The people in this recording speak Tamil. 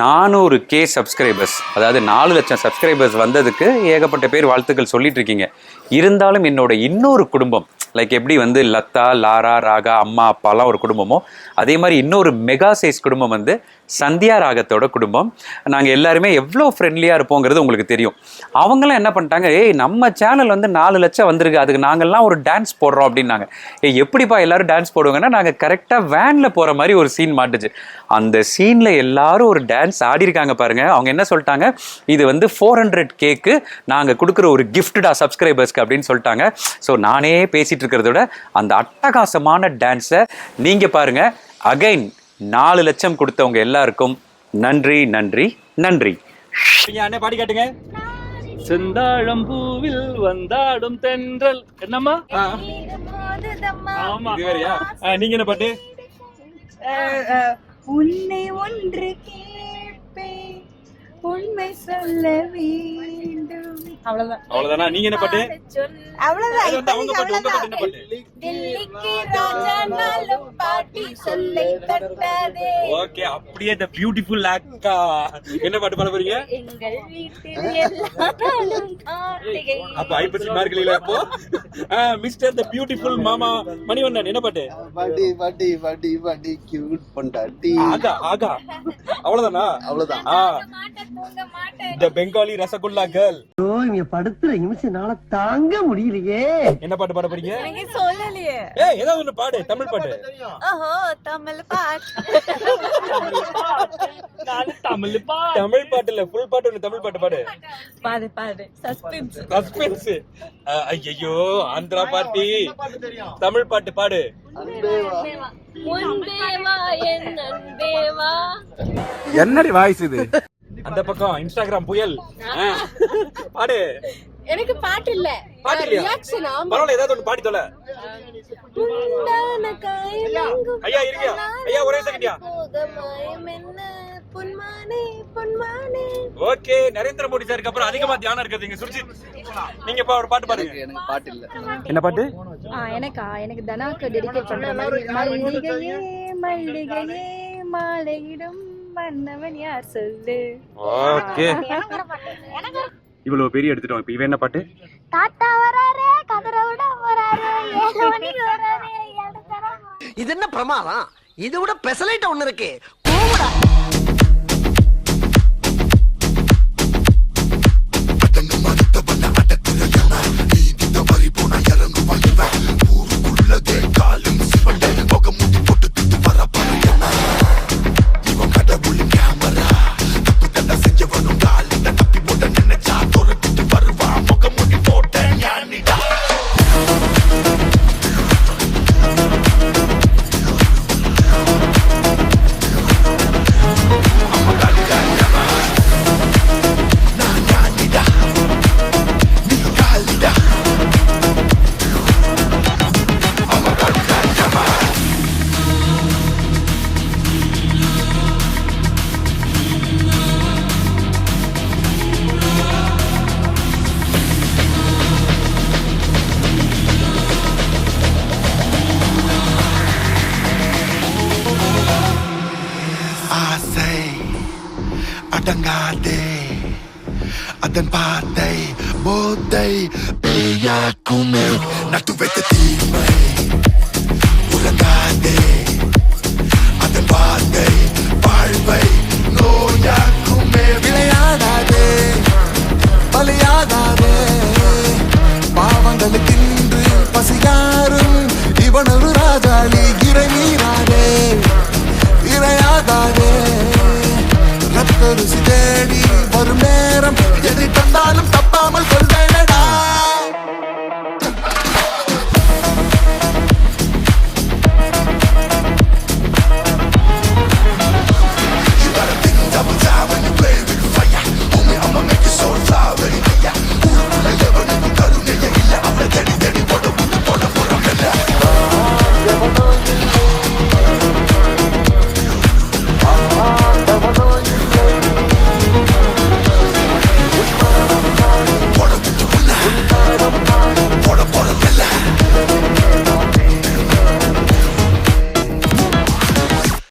நானூறு கே சப்ஸ்கிரைபர்ஸ் அதாவது நாலு லட்சம் சப்ஸ்கிரைபர்ஸ் வந்ததுக்கு ஏகப்பட்ட பேர் வாழ்த்துக்கள் சொல்லிட்டு இருக்கீங்க. இருந்தாலும் என்னோட இன்னொரு குடும்பம் லைக் எப்படி வந்து லத்தா லாரா ராகா அம்மா அப்பாலாம் ஒரு குடும்பமோ அதே மாதிரி இன்னொரு மெகா சைஸ் குடும்பம் வந்து சந்தியா ராகத்தோட குடும்பம். நாங்கள் எல்லாருமே எவ்வளோ ஃப்ரெண்ட்லியாக இருப்போங்கிறது உங்களுக்கு தெரியும். அவங்களாம் என்ன பண்ணிட்டாங்க ஏய் நம்ம சேனல் வந்து நாலு லட்சம் வந்திருக்கு அதுக்கு நாங்கள்லாம் ஒரு டான்ஸ் போடுறோம் அப்படின்னாங்க. ஏய் எப்படிப்பா எல்லாரும் டான்ஸ் போடுவாங்கன்னா நாங்கள் கரெக்டாக வேனில் போகிற மாதிரி ஒரு சீன் மாட்டுச்சு. அந்த சீனில் எல்லாரும் ஒரு டான்ஸ் ஆடிருக்காங்க பாருங்கள் அவங்க என்ன சொல்லிட்டாங்க இது வந்து ஃபோர் ஹண்ட்ரட் கேக்கு நாங்கள் கொடுக்குற ஒரு கிஃப்டடா சப்ஸ்கிரைபர்ஸ்க்கு அப்படின்னு சொல்லிட்டாங்க. ஸோ நானே பேசிட்டு இருக்கிறத விட அந்த அட்டகாசமான டான்ஸை நீங்கள் பாருங்க. அகைன் நாலு லட்சம் கொடுத்தவங்க எல்லாருக்கும் நன்றி நன்றி நன்றி. அண்ணே பாடி காட்டுங்க. செந்தாழம் பூவில் வந்தாடும் தென்றல். என்னம்மா? ஆ, ஆமா. நீங்க என்ன பாட்டு? உன்னை ஒன்று கேட்பேன். உண்மை சொல்ல வேண்டும் அவ்வளவுதான். அவ்வளவுதானா? நீங்க என்ன பாட்டு? அவ்வளவுதான். அது வந்து அவங்க பாட்டு உங்க பாட்டு என்ன பாட்டு டெல்லிக்கு ராஜானாலும் பாட்டி சொல்லை தட்டாதே. ஓகே அப்படியே த பியூட்டிஃபுல் அக்கா என்ன பாட்டு பாட போறீங்க? எங்கள் வீட்டில் எல்லாரும் கார்த்திகை. அப்ப ஐப்பசி மார்கழியில அப்போ? மிஸ்டர் த பியூட்டிஃபுல் மாமா மணிவண்ணன் என்ன பாட்டு? வடி வடி வடி வடி கியூட் பொண்டாட்டி. ஆகா ஆகா. அவ்வளவுதானா? அவ்வளவுதான். The Bengali rasgulla girl. இங்க படுத்துற நிமிஷம்னால தாங்க முடியலையே. என்ன பாட்டு பாட போறீங்க? சொல்லலையே. ஏய் ஏதாவது ஒண்ணு பாடு தமிழ் பாட்டு. ஓஹோ தமிழ் பாட்டு. தமிழ் பாட்டு. தமிழ் பாட்டு இல்ல ஃபுல் பாட்டு ஒண்ணு தமிழ் பாட்டு பாடு. பாடு பாடு. சஸ்பென்ஸ் சஸ்பென்ஸ் ஐயோ ஆந்திரா பார்ட்டி. தமிழ் பாட்டு பாடு. என்னடி வாய்ஸ் இது? அந்த பக்கம் இன்ஸ்டாகிராம் புயல். பாடு. எனக்கு பாட்டு இல்ல. பாட்டு இல்லையா? ரியாக்ஷன் ஆமா பரவாயில்ல ஏதாவது ஒண்ணு பாடி தொலை. உண்டான காயமெங்கும் ஐயா இருக்கியா ஐயா ஒரே செகண்ட்யா போக மாயம் என்ன பொன்மானே பொன்மானே. ஓகே நரேந்திர மோடி சாருக்கு அப்புறம் அதிகமா தியானம் இருக்குது. நீங்க சுருச்சி நீங்க இப்ப ஒரு பாட்டு பாடுங்க எனக்கு பாட்டு இல்ல. என்ன பாட்டு? ஆ எனக்கா? எனக்கு தனாக்கு டெடிகேட் பண்ற மல்லிகையே மாலையிடும் மன்னவன் யார் சொல்லு? ஓகே. இவ்வளவு பெரிய எடுத்துட்டோம். இப்ப இவன் என்ன பாட்டு? தாத்தா வராரு கதற விட போறாரு ஏழு மணிக்கு வராரு இது என்ன பிரமாதம்? இது விட பெசலைட் ஒண்ணு இருக்கு. ஆசை அடங்காதே. அதன் பாத்தை போத்தை பேயாக்குமே நட்டு வைத்த தீமை உறங்காதே அதன் வார்த்தை வாழ்வை நோயாக்குமே